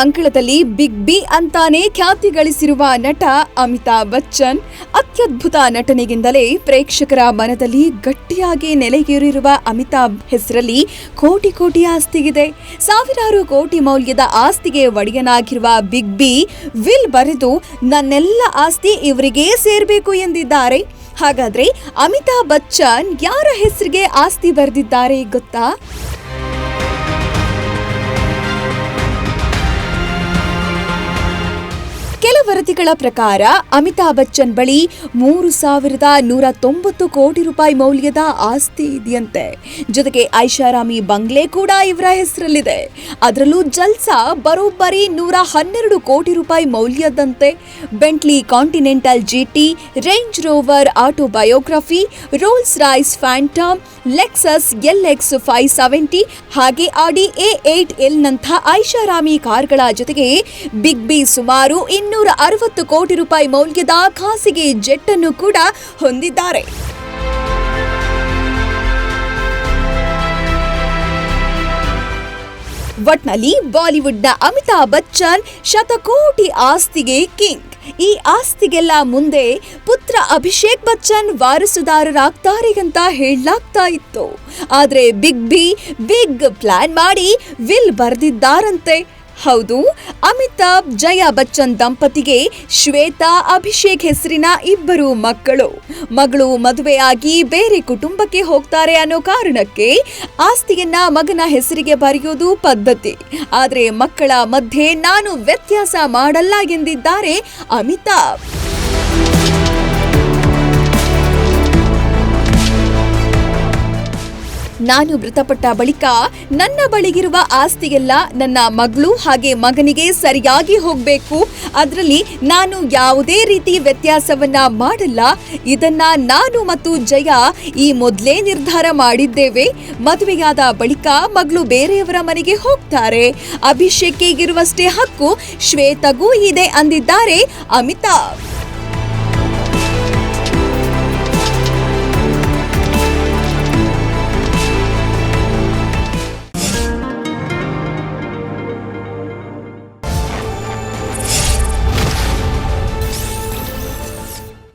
ಅಂಗಳದಲ್ಲಿ big B ಅಂತಾನೆ ಖ್ಯಾತಿ ಗಳಿಸಿರುವ ನಟ ಅಮಿತಾಬ್ ಬಚ್ಚನ್ ಅತ್ಯದ್ಭುತ ನಟನೆಗಿಂದಲೇ ಪ್ರೇಕ್ಷಕರ ಮನದಲ್ಲಿ ಗಟ್ಟಿಯಾಗಿ ನೆಲೆಗೇರಿರುವ ಅಮಿತಾಬ್ ಹೆಸರಲ್ಲಿ ಕೋಟಿ ಕೋಟಿ ಆಸ್ತಿಗಿದೆ. ಸಾವಿರಾರು ಕೋಟಿ ಮೌಲ್ಯದ ಆಸ್ತಿಗೆ ಒಡೆಯನಾಗಿರುವ ಬಿಗ್ ಬಿ ವಿಲ್ ಬರೆದು, ನನ್ನೆಲ್ಲ ಆಸ್ತಿ ಇವರಿಗೆ ಸೇರಬೇಕು ಎಂದಿದ್ದಾರೆ. ಹಾಗಾದ್ರೆ ಅಮಿತಾಬ್ ಬಚ್ಚನ್ ಯಾರ ಹೆಸರಿಗೆ ಆಸ್ತಿ ಬರೆದಿದ್ದಾರೆ ಗೊತ್ತಾ? ವರದಿಗಳ ಪ್ರಕಾರ ಅಮಿತಾಬ್ ಬಚ್ಚನ್ ಬಳಿ ಮೂರು ಸಾವಿರದ ನೂರ ತೊಂಬತ್ತು ಕೋಟಿ ರೂಪಾಯಿ ಮೌಲ್ಯದ ಆಸ್ತಿ ಇದೆಯಂತೆ. ಜೊತೆಗೆ ಐಷಾರಾಮಿ ಬಂಗ್ಲೆ ಕೂಡ ಇವರ ಹೆಸರಲ್ಲಿದೆ. ಅದರಲ್ಲೂ ಜಲ್ಸಾ ಬರೋಬ್ಬರಿ ನೂರ ಹನ್ನೆರಡು ಕೋಟಿ ರೂಪಾಯಿ ಮೌಲ್ಯದಂತೆ. Bentley Continental GT Range Rover autobiography, Rolls Royce Phantom, Lexus L X five seventy, ಹಾಗೆ ಆಡಿ ಎ ಏಟ್ ಎಲ್ ನಂಥ ಐಷಾರಾಮಿ ಕಾರ್ಗಳ ಜೊತೆಗೆ ಬಿಗ್ ಬಿ ಸುಮಾರು ಇನ್ನೂರ ಅರವತ್ತು ಕೋಟಿ ರೂಪಾಯಿ ಮೌಲ್ಯದ ಖಾಸಗಿ ಜೆಟ್ ಅನ್ನು ಕೂಡ ಹೊಂದಿದ್ದಾರೆ. ಒಟ್ನಲ್ಲಿ ಬಾಲಿವುಡ್ನ ಅಮಿತಾಬ್ ಬಚ್ಚನ್ ಶತಕೋಟಿ ಆಸ್ತಿಗೆ ಕಿಂಗ್. ಈ ಆಸ್ತಿಗೆಲ್ಲ ಮುಂದೆ ಪುತ್ರ ಅಭಿಷೇಕ್ ಬಚ್ಚನ್ ವಾರಸುದಾರರಾಗ್ತಾರೆ ಅಂತ ಹೇಳಲಾಗ್ತಾ ಇತ್ತು. ಆದ್ರೆ ಬಿಗ್ ಬಿ ಬಿಗ್ ಪ್ಲಾನ್ ಮಾಡಿ ವಿಲ್ ಬರೆದಿದ್ದಾರಂತೆ. ಹೌದು, ಅಮಿತಾಬ್, ಜಯಾ ಬಚ್ಚನ್ ದಂಪತಿಗೆ ಶ್ವೇತಾ ಅಭಿಷೇಕ್ ಹೆಸರಿನ ಇಬ್ಬರು ಮಕ್ಕಳು. ಮಗಳು ಮದುವೆಯಾಗಿ ಬೇರೆ ಕುಟುಂಬಕ್ಕೆ ಹೋಗ್ತಾರೆ ಅನ್ನೋ ಕಾರಣಕ್ಕೆ ಆಸ್ತಿಯನ್ನ ಮಗನ ಹೆಸರಿಗೆ ಬರೆಯೋದು ಪದ್ಧತಿ. ಆದರೆ ಮಕ್ಕಳ ಮಧ್ಯೆ ನಾನು ವ್ಯತ್ಯಾಸ ಮಾಡಲ್ಲ ಎಂದಿದ್ದಾರೆ ಅಮಿತಾಬ್. ನಾನು ಮೃತಪಟ್ಟ ಬಳಿಕ ನನ್ನ ಬಳಿಗಿರುವ ಆಸ್ತಿಯೆಲ್ಲ ನನ್ನ ಮಗಳು ಹಾಗೆ ಮಗನಿಗೆ ಸರಿಯಾಗಿ ಹೋಗಬೇಕು. ಅದರಲ್ಲಿ ನಾನು ಯಾವುದೇ ರೀತಿ ವ್ಯತ್ಯಾಸವನ್ನ ಮಾಡಲ್ಲ. ಇದನ್ನ ನಾನು ಮತ್ತು ಜಯ ಈ ಮೊದಲೇ ನಿರ್ಧಾರ ಮಾಡಿದ್ದೇವೆ. ಮದುವೆಯಾದ ಬಳಿಕ ಮಗಳು ಬೇರೆಯವರ ಮನೆಗೆ ಹೋಗ್ತಾರೆ. ಅಭಿಷೇಕ್ಗಿರುವಷ್ಟೇ ಹಕ್ಕು ಶ್ವೇತಗೂ ಇದೆ ಅಂದಿದ್ದಾರೆ ಅಮಿತಾಬ್.